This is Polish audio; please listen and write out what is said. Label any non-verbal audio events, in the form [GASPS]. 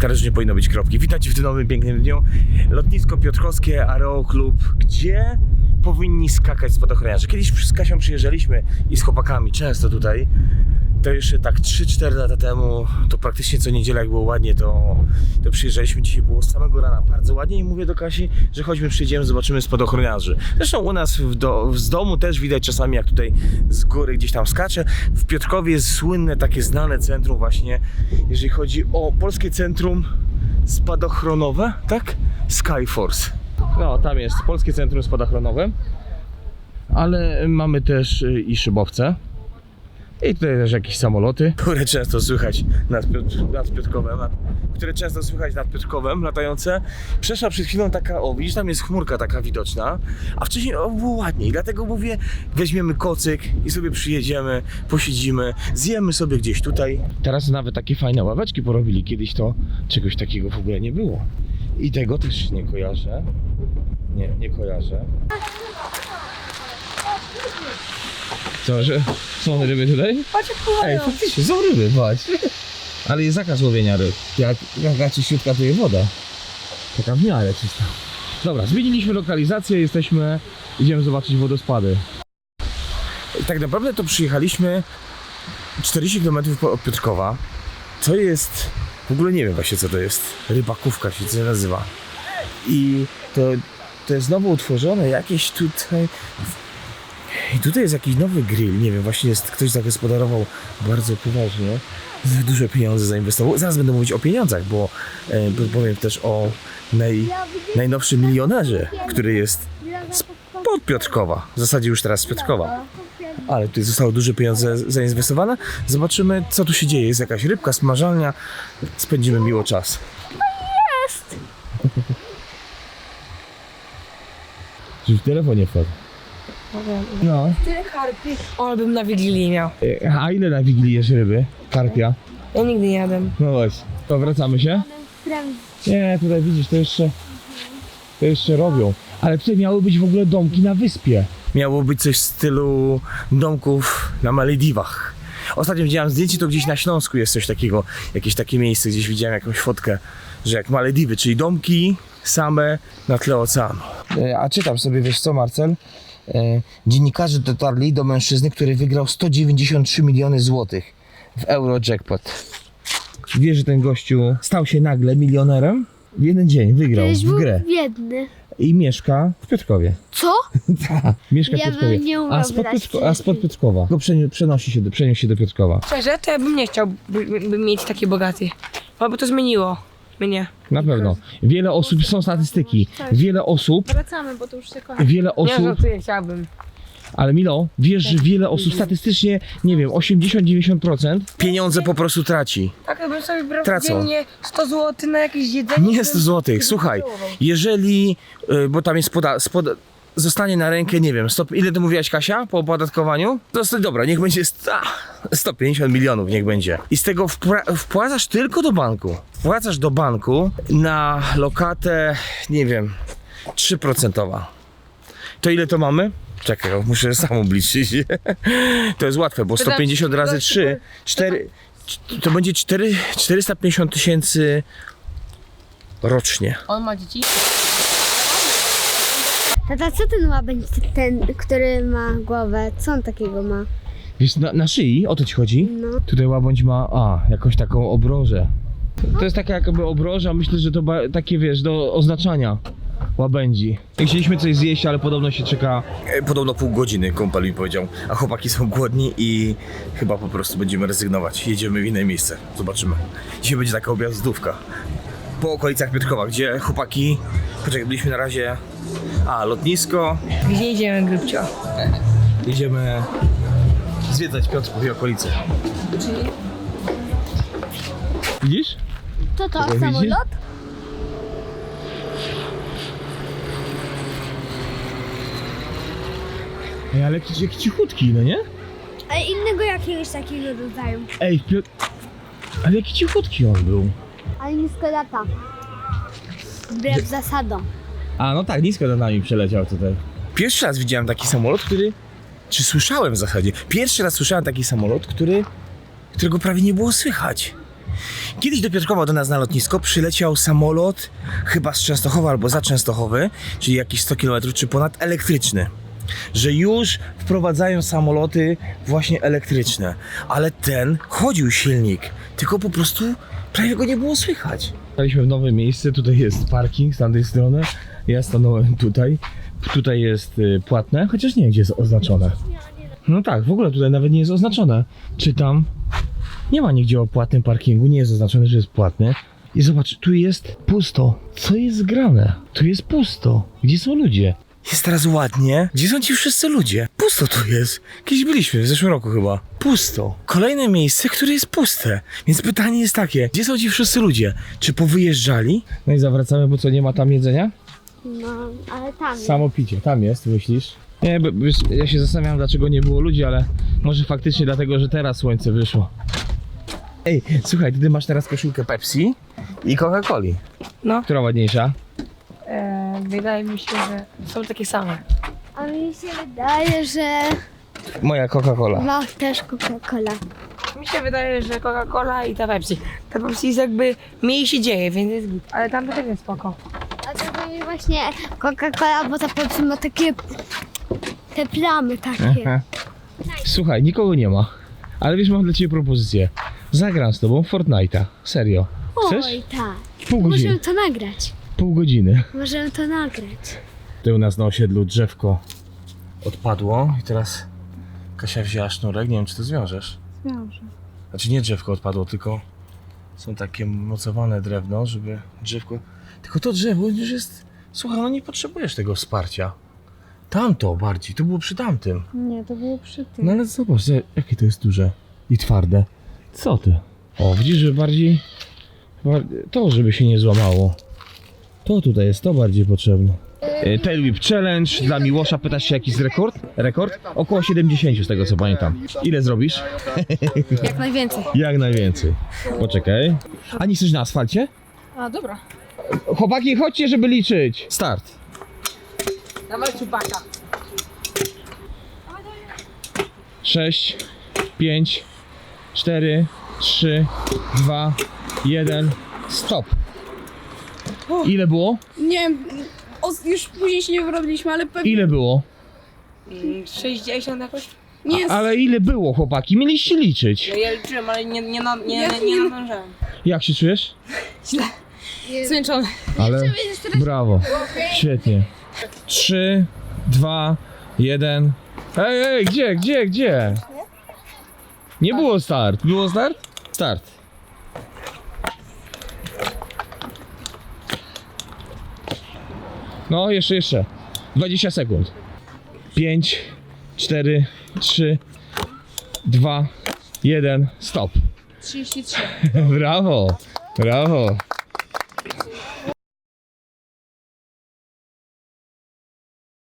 Teraz nie powinno być kropki. Witajcie w tym nowym pięknym dniu. Lotnisko Piotrkowskie, Club, gdzie powinni skakać spadochroniarze. Kiedyś z Kasią przyjeżdżaliśmy i z chłopakami często tutaj. To jeszcze tak 3-4 lata temu, to praktycznie co niedziela jak było ładnie, to, to przyjeżdżaliśmy. Dzisiaj było z samego rana bardzo ładnie i mówię do Kasi, że chodźmy przyjdziemy, zobaczymy spadochroniarzy. Zresztą u nas w do, z domu też widać czasami jak tutaj z góry gdzieś tam skacze. W Piotrkowie jest słynne, takie znane centrum właśnie, jeżeli chodzi o polskie centrum spadochronowe, tak? Skyforce. No, tam jest polskie centrum spadochronowe, ale mamy też y, i szybowce. I tutaj też jakieś samoloty, które często słychać nad, Piotr, nad Piotrkowem, nad, które często słychać nad Piotrkowem latające. Przeszła przed chwilą taka, o widzisz, tam jest chmurka taka widoczna, a wcześniej o, było ładniej, dlatego mówię, weźmiemy kocyk i sobie przyjedziemy, posiedzimy, zjemy sobie gdzieś tutaj. Teraz nawet takie fajne ławeczki porobili, kiedyś to czegoś takiego w ogóle nie było. I tego też nie kojarzę. Nie, nie kojarzę. Co, że są ryby tutaj? Patrz jak Ej, pływają. faktycznie, są ryby, patrz. Ale jest zakaz łowienia ryb. Jak, jaka czyściutka tu jest woda. Taka w miarę czysta. Dobra, zmieniliśmy lokalizację, jesteśmy, idziemy zobaczyć wodospady. Tak naprawdę to przyjechaliśmy 40 km od Piotrkowa. To jest, w ogóle nie wiem właśnie co to jest, rybakówka się to nazywa. I to, to jest nowo utworzone jakieś tutaj i tutaj jest jakiś nowy grill, nie wiem, właśnie jest, ktoś zagospodarował bardzo poważnie, duże pieniądze zainwestował. Zaraz będę mówić o pieniądzach, bo e, powiem też o naj, najnowszym milionerze, który jest spod Piotrkowa, w zasadzie już teraz z Piotrkowa. Ale tutaj zostało duże pieniądze zainwestowane. Zobaczymy, co tu się dzieje. Jest jakaś rybka, smażalnia. Spędzimy miło czas. Jest! w telefonie wpadł. No. Tyle karpi. O, ale bym na Wigilię miał. A ile na Wigilii jesz ryby? Karpia? Ja nigdy nie jadłem. No właśnie. To wracamy się? Nie, tutaj widzisz, to jeszcze, to jeszcze robią. Ale tutaj miały być w ogóle domki na wyspie. Miało być coś w stylu domków na Malediwach. Ostatnio widziałem zdjęcie, to gdzieś na Śląsku jest coś takiego, jakieś takie miejsce, gdzieś widziałem jakąś fotkę, że jak Malediwy, czyli domki same na tle oceanu. E, A czytam sobie, wiesz co Marcel? E, Dziennikarze dotarli do mężczyzny, który wygrał 193 miliony złotych w Eurojackpot. Wiesz, że ten gościu stał się nagle milionerem? W jeden dzień wygrał Kiedyś w był grę biedny. i mieszka w Piotrkowie. Co? [LAUGHS] Tak, mieszka w Ja bym Piotrkowie. nie umiał a, spod wydać Piotrko, a spod Piotrkowa. Go przeni- przenosi się do, przeniósł się do Piotrkowa. Szczerze, to ja bym nie chciał by, by, by mieć taki bogaty. Bo by to zmieniło mnie. Na pewno. Wiele osób, są statystyki, wiele osób, Wracamy, bo to już się kończy. wiele Nie osób, żartuję, chciałbym. ale Milo, wiesz, że wiele osób statystycznie, nie wiem, 80-90% pieniądze po prostu traci. Tak, to bym sobie brał Tracą. dziennie 100 zł na jakieś jedzenie. Nie bym- 100 złotych, słuchaj, jeżeli, y, bo tam jest poda, spoda, zostanie na rękę, nie wiem, 100, ile ty mówiłaś Kasia po opodatkowaniu? To jest, dobra, niech będzie sto, 150 milionów, niech będzie. I z tego wpła- wpłacasz tylko do banku. Wpłacasz do banku na lokatę, nie wiem, 3%. To ile to mamy? Czekaj, muszę sam obliczyć. [LAUGHS] To jest łatwe, bo 150 razy 3, 4, to będzie 4, 450 tysięcy rocznie. On ma dzieci? Tata, co ten łabędź, ten, który ma głowę, co on takiego ma? Wiesz, na, na szyi, o to ci chodzi? No. Tutaj łabędź ma, a, jakąś taką obrożę. To jest taka jakby obroża, myślę, że to ba- takie, wiesz, do oznaczania łabędzi. Chcieliśmy coś zjeść, ale podobno się czeka... Podobno pół godziny, kumpel mi powiedział, a chłopaki są głodni i chyba po prostu będziemy rezygnować. Jedziemy w inne miejsce, zobaczymy. Dzisiaj będzie taka objazdówka. Po okolicach Piotrkowa, gdzie chłopaki... Poczekaj, byliśmy na razie... A, lotnisko. Gdzie idziemy, Grybcio? Jedziemy zwiedzać Piotrków i okolice. Widzisz? To to, Widzisz? samolot? Ej, ale jaki, jaki cichutki, no nie? A innego jakiegoś takiego rodzaju. Ej, Piotr... Ale jaki cichutki on był. Ale nisko lata. Wbrew zasadom. A, no tak, nisko nad nami przeleciał tutaj. Pierwszy raz widziałem taki samolot, który... Czy słyszałem w zasadzie? Pierwszy raz słyszałem taki samolot, który... którego prawie nie było słychać. Kiedyś do Piotrkowa do nas na lotnisko przyleciał samolot, chyba z Częstochowa albo za Częstochowy, czyli jakieś 100 km czy ponad, elektryczny. Że już wprowadzają samoloty właśnie elektryczne, ale ten chodził silnik, tylko po prostu prawie go nie było słychać. Staliśmy w nowe miejsce, tutaj jest parking z tamtej strony, ja stanąłem tutaj, tutaj jest y, płatne, chociaż nie gdzie jest oznaczone. No tak, w ogóle tutaj nawet nie jest oznaczone. Czytam, nie ma nigdzie o płatnym parkingu, nie jest zaznaczone, że jest płatny. I zobacz, tu jest pusto. Co jest grane? Tu jest pusto. Gdzie są ludzie? Jest teraz ładnie. Gdzie są ci wszyscy ludzie? Pusto tu jest. Kiedyś byliśmy, w zeszłym roku chyba. Pusto. Kolejne miejsce, które jest puste. Więc pytanie jest takie, gdzie są ci wszyscy ludzie? Czy powyjeżdżali? No i zawracamy, bo co, nie ma tam jedzenia? No, ale tam. Samo picie, tam jest, myślisz? Nie, bo, wiesz, ja się zastanawiam, dlaczego nie było ludzi, ale może faktycznie dlatego, że teraz słońce wyszło. Ej, słuchaj, ty masz teraz koszulkę Pepsi i Coca-Coli. No. Która ładniejsza? Wydaje mi się, że są takie same. A mi się wydaje, że Moja Coca-Cola. ma też Coca-Cola. Mi się wydaje, że Coca-Cola i ta Pepsi. Ta Pepsi jest jakby mniej się dzieje, więc jest git. Ale tam też jest spoko. A to mi właśnie Coca-Cola, bo ta Pepsi ma takie te plamy takie. Aha. Słuchaj, nikogo nie ma. Ale wiesz, mam dla ciebie propozycję. Zagram z tobą w Fortnite'a. Serio. Chcesz? Oj, tak. Pół godziny. Możemy to nagrać. Pół godziny. Możemy to nagrać. Tutaj u nas na osiedlu drzewko odpadło i teraz Kasia wzięła sznurek, nie wiem czy to zwiążesz. Zwiążę. Znaczy nie drzewko odpadło, tylko są takie mocowane drewno, żeby drzewko... Tylko to drzewo już jest... Słuchaj, no nie potrzebujesz tego wsparcia. Tamto bardziej, to było przy tamtym. Nie, to było przy tym. No ale zobacz, jakie to jest duże i twarde. Co ty? O, widzisz, że bardziej... bar- To, żeby się nie złamało. To tutaj jest, to bardziej potrzebne. E, Tail Whip Challenge dla Miłosza. Pytasz się jaki jest rekord? Rekord? Około 70 z tego co pamiętam. Ile zrobisz? [LAUGHS] Jak najwięcej. Jak najwięcej. Poczekaj. A nie chcesz na asfalcie? A dobra. Chłopaki, chodźcie, żeby liczyć. Start. Dawaj czubaka. 6, 5, 4, 3, 2, 1, stop. [GASPS] Ile było? Nie wiem, o, już później się nie wyrobiliśmy, ale pewnie Ile było? 60 jakoś? nie jest. Ale ile było, chłopaki? Mieliście liczyć. Ja liczyłem, ale nie, nie, na- nie, nie, nie- nadążałem. Jak się czujesz? [LAUGHS] Zmęczony. Ale brawo. Świetnie. 3, 2, 1. Ej, ej, gdzie, gdzie, gdzie? Nie było start. Było start? Start. No, jeszcze, jeszcze. 20 sekund. 5, 4, 3, 2, 1, stop. 33. [LAUGHS] Brawo, brawo.